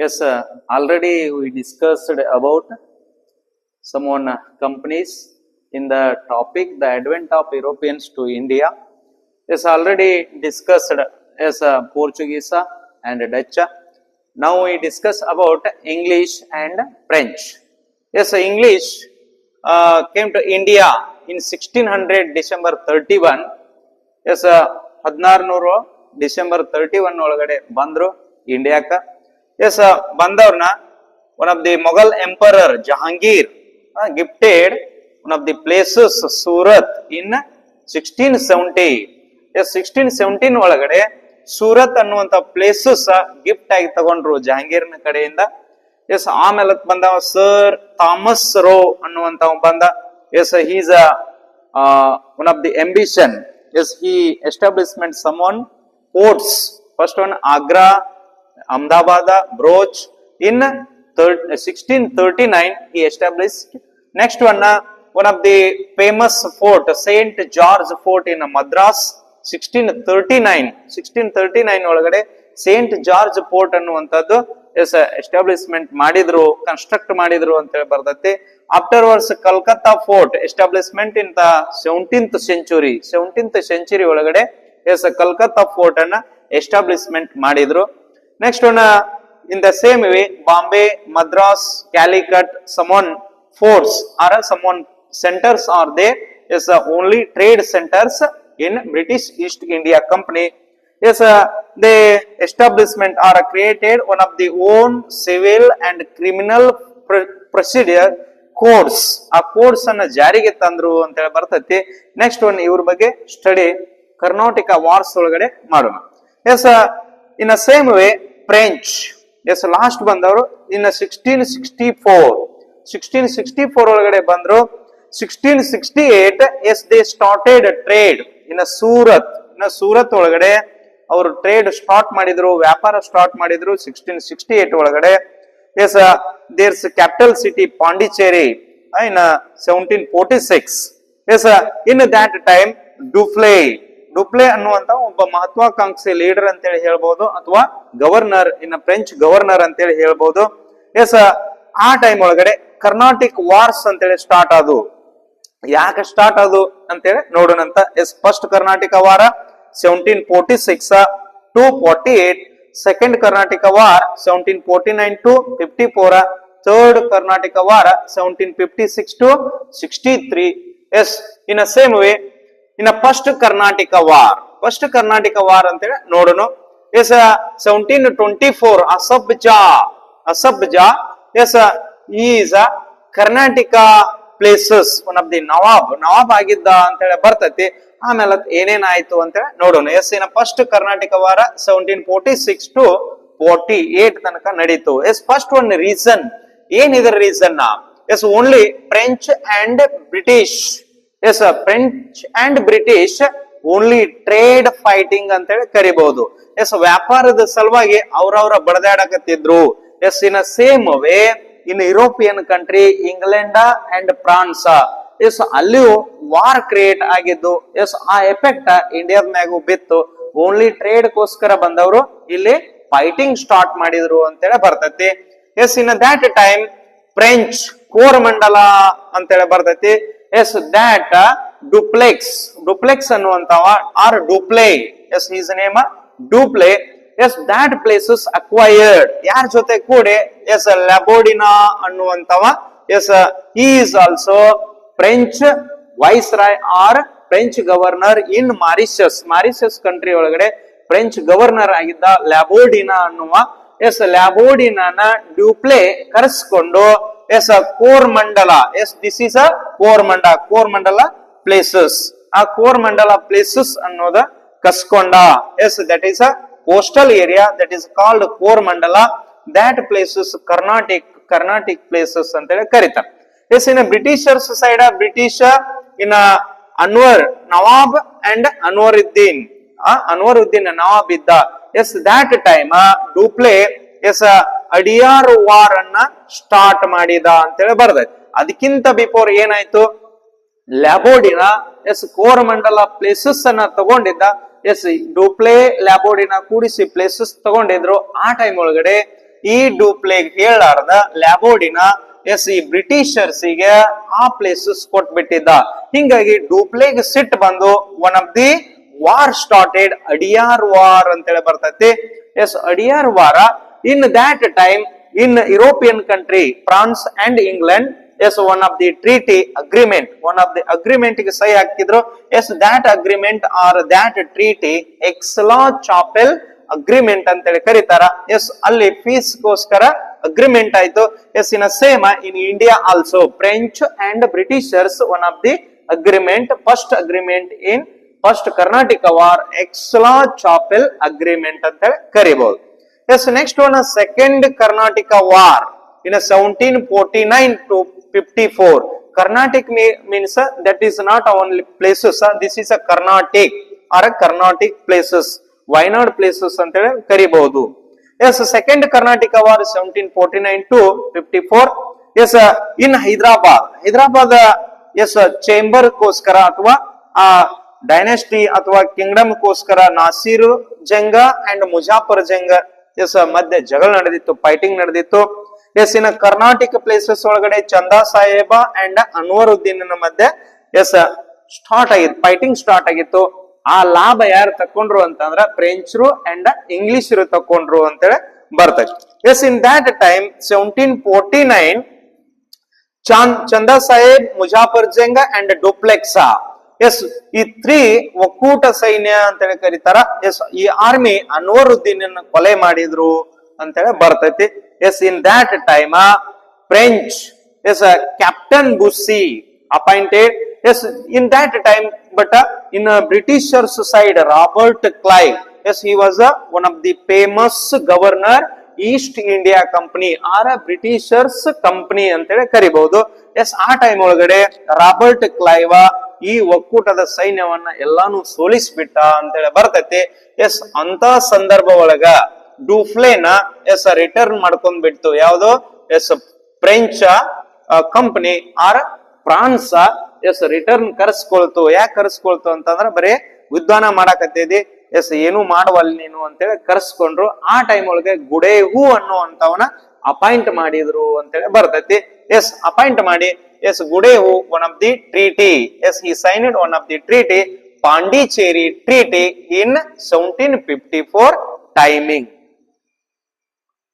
Yes, uh, already we discussed about some one uh, companies in the topic the advent of Europeans to India. Yes, already discussed as uh, Portuguese and Dutch. Now we discuss about English and French. Yes, English uh, came to India in 1600 December 31. Yes ಹದಿನಾರುನೂರು December thirty one ಒಳಗಡೆ ಬಂದ್ರು ಇಂಡಿಯಾಕ yes ಬಂದವ್ರನ್ನ one of the Mughal emperor Jahangir gifted one of the places Surat in sixteen seventy yes sixteen seventeen ಒಳಗಡೆ ಸೂರತ್ ಅನ್ನುವಂತ places gift ಆಗಿ ತಗೊಂಡ್ರು ಜಹಾಂಗೀರ್ನ ಕಡೆಯಿಂದ. S ಆಮೇಲೆ ಬಂದವ sir Thomas Roe ಅನ್ನುವಂತ ಬಂದ. Yes he's one of the ambition yes he establishment some one forts first one agra ahmedabad broch in thir- 1639 he established. Next one uh, one of the famous fort saint george fort in madras 1639 1639 ಒಳಗಡೆ Saint George fort ಅನ್ನುವಂಥದ್ದು yes establishment ಮಾಡಿದ್ರು construct ಮಾಡಿದ್ರು ಅಂತ ಹೇಳಿ ಬರ್ತೈತಿ. After wars Calcutta fort establishment in the seventeenth century seventeenth century ಒಳಗಡೆ yes Calcutta fort ಅನ್ನ establishment ಮಾಡಿದ್ರು. Next one in the same way Bombay Madras Calicut some one forts are some one centres are they yes only trade centres in British East India Company yes they establishment are created one of the own civil and criminal procedure course ಆ course ಅನ್ನ ಜಾರಿಗೆ ತಂದ್ರು ಅಂತ ಹೇಳಿ ಬರ್ತೈತಿ. Next one ಇವ್ರ ಬಗ್ಗೆ study Karnataka wars ಒಳಗಡೆ ಮಾಡೋಣ. Yes in same way French. Yes last ಬಂದವರು in sixteen sixty four sixteen sixty four ಒಳಗಡೆ ಬಂದ್ರು. Sixteen sixty eight yes they started trade ಇನ್ನ ಸೂರತ್ ಇನ್ನ ಸೂರತ್ ಒಳಗಡೆ ಅವರು ಟ್ರೇಡ್ ಸ್ಟಾರ್ಟ್ ಮಾಡಿದ್ರು, ವ್ಯಾಪಾರ ಸ್ಟಾರ್ಟ್ ಮಾಡಿದ್ರು ಸಿಕ್ಸ್ಟೀನ್ ಸಿಕ್ಸ್ಟಿ ಏಟ್ ಒಳಗಡೆ yes there's capital city Pondicherry in seventeen forty six yes in that time Dupleix Dupleix ಅನ್ನುವಂತ ಒಬ್ಬ ಮಹತ್ವಾಕಾಂಕ್ಷಿ ಲೀಡರ್ ಅಂತೇಳಿ ಹೇಳ್ಬೋದು, ಅಥವಾ ಗವರ್ನರ್ ಇನ್ನ ಫ್ರೆಂಚ್ ಗವರ್ನರ್ ಅಂತೇಳಿ ಹೇಳ್ಬೋದು. ಎಸ್ ಆ ಟೈಮ್ ಒಳಗಡೆ ಕರ್ನಾಟಿಕ್ ವಾರ್ಸ್ ಅಂತೇಳಿ ಸ್ಟಾರ್ಟ್ ಆದವು. ಯಾಕೆ ಸ್ಟಾರ್ಟ್ ಆದು ಅಂತೇಳಿ ನೋಡೋಣಂತ yes first Karnataka war seventeen forty six to forty eight second Karnataka war seventeen forty nine to fifty four third Karnataka war seventeen fifty six to sixty three yes in same way in first Karnataka war. First Karnataka war ಅಂತೇಳಿ ನೋಡೋಣ. Yes seventeen twenty four Asaf Jah. Asaf Jah. Yes is Karnataka places one of the nawab. Nawab ಆಗಿದ್ದ ಅಂತೇಳಿ ಬರ್ತೈತಿ. ಆಮೇಲೆ ಏನೇನಾಯ್ತು ಅಂತೇಳಿ ನೋಡೋಣ. S ಇನ್ನ first Karnataka war seventeen forty six to forty eight ತನಕ ನಡೀತು yes first one reason ಏನಿದ್ರ reason yes only French and British yes French and British only trade fighting ಅಂತೇಳಿ ಕರಿಬಹುದು ಎಸ್ ವ್ಯಾಪಾರದ ಸಲುವಾಗಿ ಅವ್ರವ್ರ ಬಡದಾಡಕತ್ತಿದ್ರು. Yes in same way in European country England and France yes ಅಲ್ಲಿಯೂ war create ಆಗಿದ್ದು yes ಆ effect ಇಂಡಿಯಾದ ಮ್ಯಾಗೂ ಬಿತ್ತು. ಓನ್ಲಿ ಟ್ರೇಡ್ ಗೋಸ್ಕರ ಬಂದವರು ಇಲ್ಲಿ ಫೈಟಿಂಗ್ ಸ್ಟಾರ್ಟ್ ಮಾಡಿದ್ರು ಅಂತೇಳಿ ಬರ್ತೈತಿ. Yes in that time French Coromandel ಅಂತೇಳಿ ಬರ್ತೈತಿ. Yes that Dupleix. Duplex ಅನ್ನುವಂತವ or Dupleix. Yes is name Dupleix. Yes that places acquired. ಯಾರ ಜೊತೆ ಕೂಡಿ? Yes ಲ್ಯಾಬೋಡಿನಾ ಅನ್ನುವಂತವ yes is also French viceroy or French governor in Mauritius. Mauritius country ಒಳಗಡೆ French governor ಆಗಿದ್ದ ಲ್ಯಾಬೋಡಿನಾ ಅನ್ನುವ yes Labourdonnais Dupleix ಕರೆಸ್ಕೊಂಡು yes Coromandel yes this is a Coromandel places ಆ Coromandel places ಅನ್ನೋದ ಕಸ್ಕೊಂಡ. Yes that is a coastal area that is called Coromandel. That places Carnatic Carnatic places ಅಂತ ಹೇಳಿ ಕರೀತಾರೆ. Yes in Britishers side, British in Anwar, nawab and Anwar Uddin Anwar Uddin nawab ಇದ್ದ. Yes that time Dupleix yes, Adyar war ಅನ್ನ start ಮಾಡಿದ ಅಂತೇಳಿ ಬರ್ದೈತಿ ಅದಕ್ಕಿಂತ before ಏನಾಯ್ತು? ಲ್ಯಾಬೋಡಿನ S Coromandel places ಅನ್ನ ತಗೊಂಡಿದ್ದ. ಎಸ್ ಡೂಪ್ಲೆ ಲ್ಯಾಬೋಡಿನ ಕೂಡಿಸಿ ಪ್ಲೇಸಸ್ ತಗೊಂಡಿದ್ರು. ಆ ಟೈಮ್ ಒಳಗಡೆ ಈ ಡೂಪ್ಲೆ ಹೇಳಾರ್ದ ಲ್ಯಾಬೋಡಿನ ಎಸ್, ಈ ಬ್ರಿಟಿಷರ್ಸಿಗೆ ಆ ಪ್ಲೇಸಸ್ ಕೊಟ್ಬಿಟ್ಟಿದ್ದ. ಹಿಂಗಾಗಿ ಡೂಪ್ಲೆಗ್ ಸಿಟ್ ಬಂದು one of the war started Adyar war ಅಂತೇಳಿ ಬರ್ತೈತಿ. Yes Adyar war in that time in European country France and England yes one of the treaty agreement one of the ಅಗ್ರಿಮೆಂಟ್ಗೆ ಸಹಿ ಹಾಕಿದ್ರು yes that agreement or that treaty Aix-la-Chapelle agreement ಅಂತೇಳಿ ಕರೀತಾರ. Yes ಅಲ್ಲಿ peace ಗೋಸ್ಕರ agreement ಆಯ್ತು yes in same in India also French and Britishers one of the agreement first agreement in first Karnataka war Aix-la-Chapelle agreement ಅಂತ ಹೇಳಿ ಕರಿಬಹುದು yes next one second Karnataka war in seventeen forty nine to fifty four Carnatic means that is not only places this is a Carnatic or a Carnatic places Wayanad places ಅಂತ ಹೇಳಿ ಕರಿಬಹುದು yes second Karnataka war seventeen forty nine to fifty four yes in Hyderabad Hyderabad yes chamber ಗೋಸ್ಕರ ಅಥವಾ ಆ dynasty ಅಥವಾ Kingdom ಗೋಸ್ಕರ ನಾಸೀರು ಜಂಗ and Muzaffar ಜಂಗ S ಮಧ್ಯೆ ಜಗಳ ನಡೆದಿತ್ತು ಫೈಟಿಂಗ್ ನಡೆದಿತ್ತು. ಎಸ್ ಇನ್ ಕರ್ನಾಟಕ ಪ್ಲೇಸಸ್ ಒಳಗಡೆ ಚಂದಾ ಸಾಹೇಬ ಅಂಡ್ ಅನ್ವರುದ್ದೀನ್ ಮಧ್ಯೆ ಎಸ್ ಸ್ಟಾರ್ಟ್ ಆಗಿತ್ತು ಫೈಟಿಂಗ್ ಸ್ಟಾರ್ಟ್ ಆಗಿತ್ತು. ಆ ಲಾಭ ಯಾರು ತಕೊಂಡ್ರು ಅಂತಂದ್ರ ಫ್ರೆಂಚ್ರು ಅಂಡ್ ಇಂಗ್ಲಿಷರು ತಕೊಂಡ್ರು ಅಂತೇಳಿ ಬರ್ತದೆ yes in that time seventeen forty nine Chand Chanda Sahib Muzaffar Jang and Dupleix yes, ಈ ತ್ರೀ ಒಕ್ಕೂಟ ಸೈನ್ಯ ಅಂತೇಳಿ ಕರೀತಾರ. ಎಸ್, ಈ ಆರ್ಮಿ ಅನ್ವರುದ್ದೀನ್ ಕೊಲೆ ಮಾಡಿದ್ರು ಅಂತೇಳಿ ಬರ್ತೈತಿ. Yes in that time French yes captain Bussy appointed yes in that time but in Britishers side Robert Clive yes he was one of the famous governor East India Company or Britishers company ಅಂತೇಳಿ ಕರಿಬಹುದು. S, ಆ time ಒಳಗಡೆ Robert ಕ್ಲೈವ ಈ ಒಕ್ಕೂಟದ ಸೈನ್ಯವನ್ನ ಎಲ್ಲಾನು ಸೋಲಿಸ್ಬಿಟ್ಟ ಅಂತೇಳಿ ಬರ್ತೈತಿ. S ಅಂತ ಸಂದರ್ಭ ಒಳಗ ಡೂಫ್ಲೇನ ಎಸ್, ರಿಟರ್ನ್ ಮಾಡ್ಕೊಂಡ್ ಬಿಡ್ತು ಯಾವ್ದು? Yes, French company, or, France yes, return ಕರೆಸ್ಕೊಳ್ತು. ಯಾಕೆ ಕರೆಸ್ಕೊಳ್ತು ಅಂತಂದ್ರ ಬರೀ ವಿದ್ವಾನ ಮಾಡಾಕತ್ತಿದಿ. ಎಸ್, ಏನು ಮಾಡುವಲ್ ನೀನು ಅಂತೇಳಿ ಕರೆಸ್ಕೊಂಡ್ರು. ಆ ಟೈಮ್ ಒಳಗೆ ಗುಡೇಹು ಅನ್ನುವಂತವನ ಅಪಾಯಿಂಟ್ ಮಾಡಿದ್ರು ಅಂತೇಳಿ ಬರ್ತೈತಿ. ಎಸ್, ಅಪಾಯಿಂಟ್ ಮಾಡಿ yes Gudehu one of the treaty. yes he signed one of the treaty. Pondicherry treaty in 1754 timing.